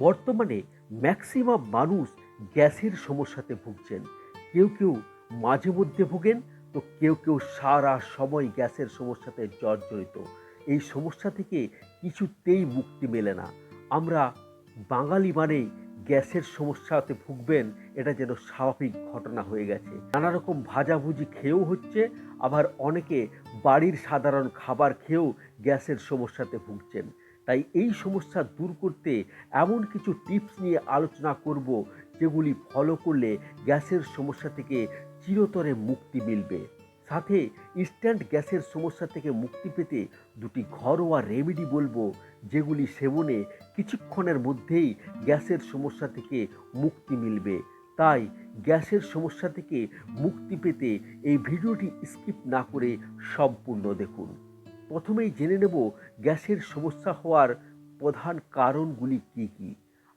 বর্তমানে ম্যাক্সিমাম মানুষ গ্যাসের সমস্যাতে ভুগছেন। কেউ কেউ মাঝে মধ্যে ভোগেন, তো কেউ কেউ সারা সময় গ্যাসের সমস্যাতে জর্জরিত। এই সমস্যা থেকে কিছুতেই মুক্তি মেলে না। আমরা বাঙালি মানেই গ্যাসের সমস্যাতে ভুগবেন, এটা যেন স্বাভাবিক ঘটনা হয়ে গেছে। নানা রকম ভাজাভুজি খেয়েও হচ্ছে, আবার অনেকে বাড়ির সাধারণ খাবার খেয়েও গ্যাসের সমস্যাতে ভুগছেন। তাই এই সমস্যা দূর করতে এমন কিছু টিপস নিয়ে আলোচনা করব যেগুলি ফলো করলে গ্যাসের সমস্যা থেকে চিরতরে মুক্তি মিলবে। সাথে ইনস্ট্যান্ট গ্যাসের সমস্যা থেকে মুক্তি পেতে দুটি ঘরোয়া রেমেডি বলব, যেগুলি সেবনে কিছুক্ষণের মধ্যেই গ্যাসের সমস্যা থেকে মুক্তি মিলবে। তাই গ্যাসের সমস্যা থেকে মুক্তি পেতে এই ভিডিওটি স্কিপ না করে সম্পূর্ণ দেখুন। প্রথমেই জেনে নেব গ্যাসের সমস্যা হওয়ার প্রধান কারণগুলি কি কি।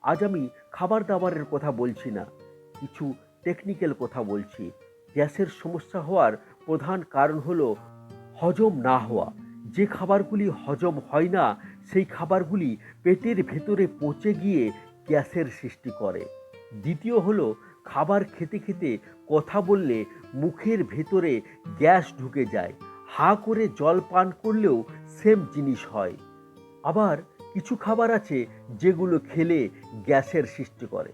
আজ আমি খাবার দাবারের কথা বলছি না, কিছু টেকনিক্যাল কথা বলছি। গ্যাসের সমস্যা হওয়ার প্রধান কারণ হলো হজম না হওয়া। যে খাবারগুলি হজম হয় না, সেই খাবারগুলি পেটের ভেতরে পচে গিয়ে গ্যাসের সৃষ্টি করে। দ্বিতীয় হলো খাবার খেতে খেতে কথা বললে মুখের ভেতরে গ্যাস ঢুকে যায়। হা করে জল পান করলেও সেম জিনিস হয়। আবার কিছু খাবার আছে যেগুলো খেলে গ্যাসের সৃষ্টি করে।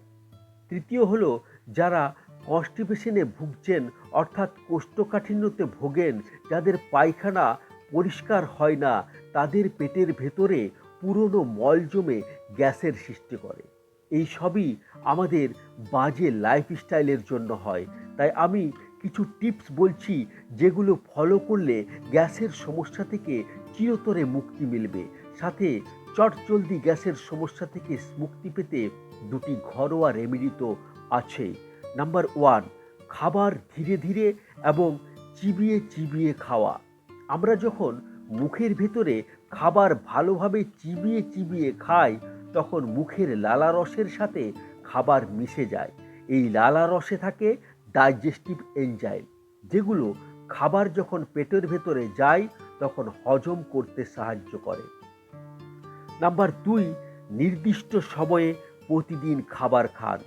তৃতীয় হলো, যারা কনস্টিপেশনে ভুগছেন অর্থাৎ কোষ্ঠকাঠিন্যতে ভোগেন, যাদের পায়খানা পরিষ্কার হয় না, তাদের পেটের ভেতরে পুরনো মল জমে গ্যাসের সৃষ্টি করে। এই সবই আমাদের বাজে লাইফস্টাইলের জন্য হয়। তাই আমি কিছু টিপস বলছি যেগুলো ফলো করলে গ্যাসের সমস্যা থেকে চিরতরে মুক্তি মিলবে। সাথে চটজলদি গ্যাসের সমস্যা থেকে মুক্তি পেতে দুটি ঘরোয়া রেমেডি তো আছেই। নাম্বার ওয়ান খাবার ধীরে ধীরে এবং চিবিয়ে চিবিয়ে খাওয়া। আমরা যখন মুখের ভেতরে খাবার ভালোভাবে চিবিয়ে চিবিয়ে খাই, তখন মুখের লালা রসের সাথে খাবার মিশে যায়। এই লালা রসে থাকে ডাইজেস্টিভ এনজাইম যেগুলো খাবার যখন পেটের ভেতরে যায়, তখন হজম করতে সাহায্য করে। নাম্বার দুই, নির্দিষ্ট সময়ে প্রতিদিন খাবার খান।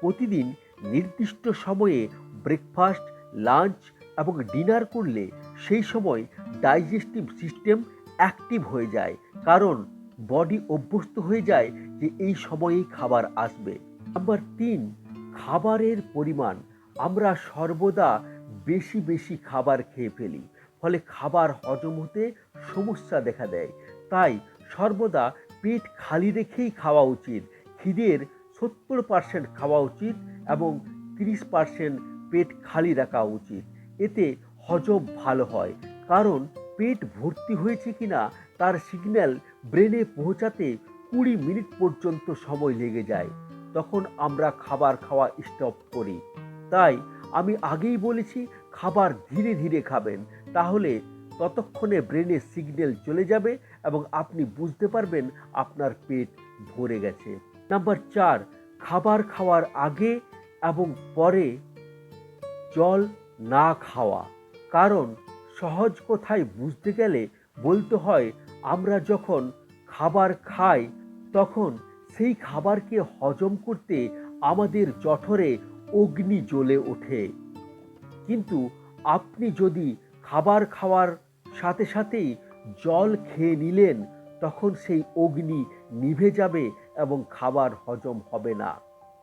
প্রতিদিন নির্দিষ্ট সময়ে ব্রেকফাস্ট লাঞ্চ এবং ডিনার করলে সেই সময় ডাইজেস্টিভ সিস্টেম অ্যাক্টিভ হয়ে যায়। কারণ বডি অভ্যস্ত হয়ে যায় যে এই সময়েই খাবার আসবে। নাম্বার তিন, খাবারের পরিমাণ আমরা সর্বদা বেশি বেশি খাবার খেয়ে ফেলি, ফলে খাবার হজম হতে সমস্যা দেখা দেয়। তাই সর্বদা পেট খালি রেখেই খাওয়া উচিত, খিদের সত্তর পার্সেন্ট খাওয়া উচিত এবং তিরিশ পার্সেন্ট পেট খালি রাখা উচিত। এতে হজম ভালো হয়, কারণ পেট ভর্তি হয়েছে কিনা তার সিগন্যাল ব্রেনে পৌঁছাতে কুড়ি মিনিট পর্যন্ত সময় লেগে যায়। তখন আমরা খাবার খাওয়া স্টপ করি। তাই আমি আগেই বলেছি খাবার ধীরে ধীরে খাবেন, তাহলে ততক্ষণে ব্রেনে সিগন্যাল চলে যাবে এবং আপনি বুঝতে পারবেন আপনার পেট ভরে গেছে। নাম্বার চার, খাবার খাওয়ার আগে এবং পরে জল না খাওয়া। কারণ সহজ কথায় বুঝতে গেলে বলতে হয়, আমরা যখন খাবার খাই, তখন সেই খাবারকে হজম করতে আমাদের জঠরে অগ্নি জ্বলে ওঠে। কিন্তু আপনি যদি খাবার খাওয়ার সাথে সাথেই জল খেয়ে নিলেন, তখন সেই অগ্নি নিভে যাবে এবং খাবার হজম হবে না।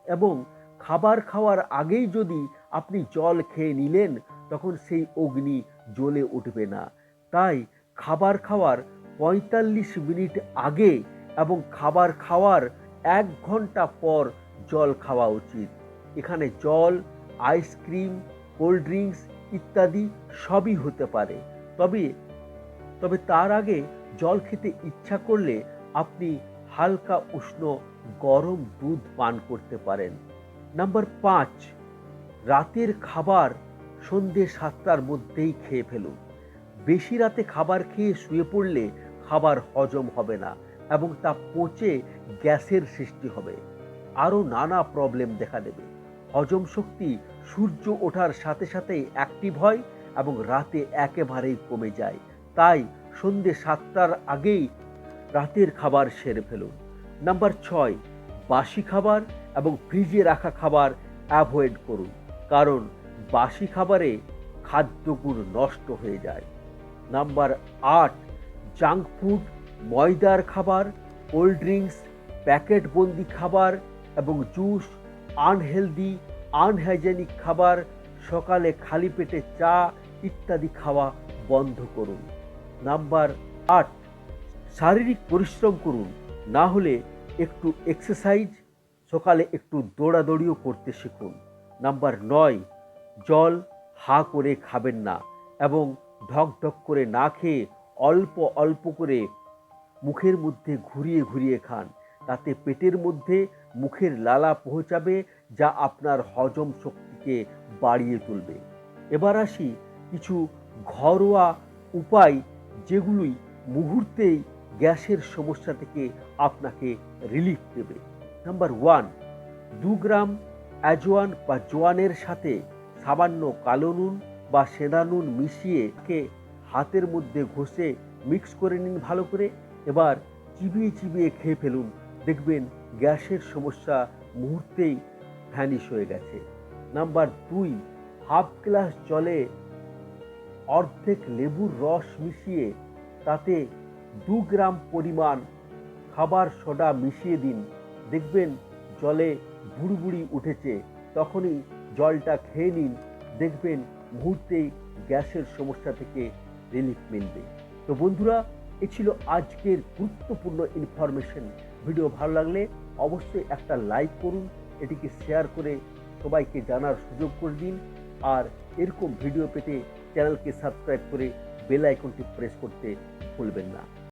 এবং খাবার খাওয়ার আগেই যদি আপনি জল খেয়ে নিলেন, তখন সেই অগ্নি জ্বলে উঠবে না। তাই খাবার খাওয়ার পঁয়তাল্লিশ মিনিট আগে এবং খাবার খাওয়ার এক ঘণ্টা পর জল খাওয়া উচিত। এখানে জল আইসক্রিম কোল্ড ড্রিঙ্কস ইত্যাদি সবই হতে পারে। তবে তবে তার আগে জল খেতে ইচ্ছা করলে আপনি হালকা উষ্ণ গরম দুধ পান করতে পারেন। নাম্বার পাঁচ, রাতের খাবার সন্ধে সাতটার মধ্যেই খেয়ে ফেলুন। বেশি রাতে খাবার খেয়ে শুয়ে পড়লে খাবার হজম হবে না এবং তা পচে গ্যাসের সৃষ্টি হবে। আরও নানা প্রবলেম দেখা দেবে। হজম শক্তি সূর্য ওঠার সাথে সাথেই অ্যাক্টিভ হয় এবং রাতে একেবারেই কমে যায়। তাই সন্ধে সাতটার আগেই রাতের খাবার সেরে ফেলুন। নাম্বার ছয়, বাসি খাবার এবং ফ্রিজে রাখা খাবার অ্যাভয়েড করুন, কারণ বাসি খাবারে খাদ্যগুণ নষ্ট হয়ে যায়। নাম্বার আট, জাঙ্ক ফুড, ময়দার খাবার, কোল্ড ড্রিঙ্কস, প্যাকেটবন্দি খাবার এবং জুস আনহেলদি, আনহাইজেনিক খাবার, সকালে খালি পেটে চা ইত্যাদি খাওয়া বন্ধ করুন। নাম্বার আট, শারীরিক পরিশ্রম করুন। না হলে একটু এক্সারসাইজ সকালে একটু দৌড়াদৌড়িও করতে শিখুন। নাম্বার নয়, জল হা করে খাবেন না এবং ঢক ঢক করে না খেয়ে অল্প অল্প করে মুখের মধ্যে ঘুরিয়ে ঘুরিয়ে খান। তাতে পেটের মধ্যে মুখের লালা পৌঁছাবে যা আপনার হজম শক্তিকে বাড়িয়ে তুলবে। এবার আসি কিছু ঘরোয়া উপায় যেগুলি মুহূর্তেই গ্যাসের সমস্যা থেকে আপনাকে রিলিফ দেবে। নাম্বার ওয়ান দু গ্রাম অ্যাজোয়ান বা জোয়ানের সাথে সামান্য কালো নুন বা সেনা নুন মিশিয়ে কে হাতের মধ্যে ঘষে মিক্স করে নিন ভালো করে। এবার চিবিয়ে চিবিয়ে খেয়ে ফেলুন। দেখবেন গ্যাসের সমস্যা মুহূর্তেই ভ্যানিশ হয়ে গেছে। নাম্বার দুই, হাফ গ্লাস জলে অর্ধেক লেবুর রস মিশিয়ে তাতে দু গ্রাম পরিমাণ খাবার সোডা মিশিয়ে দিন। দেখবেন জলে বুড়বুড়ি উঠেছে। তখনই জলটা খেয়ে নিন। দেখবেন মুহূর্তেই গ্যাসের সমস্যা থেকে রিলিফ মিলবে। তো বন্ধুরা, এ ছিল আজকের গুরুত্বপূর্ণ ইনফরমেশন ভিডিও ভালো লাগলে অবশ্যই একটা লাইক করুন, এটিকে শেয়ার করে সবাইকে জানার সুযোগ করে দিন, আর এরকম ভিডিও পেতে চ্যানেলকে সাবস্ক্রাইব করে বেল আইকনটি প্রেস করতে ভুলবেন না।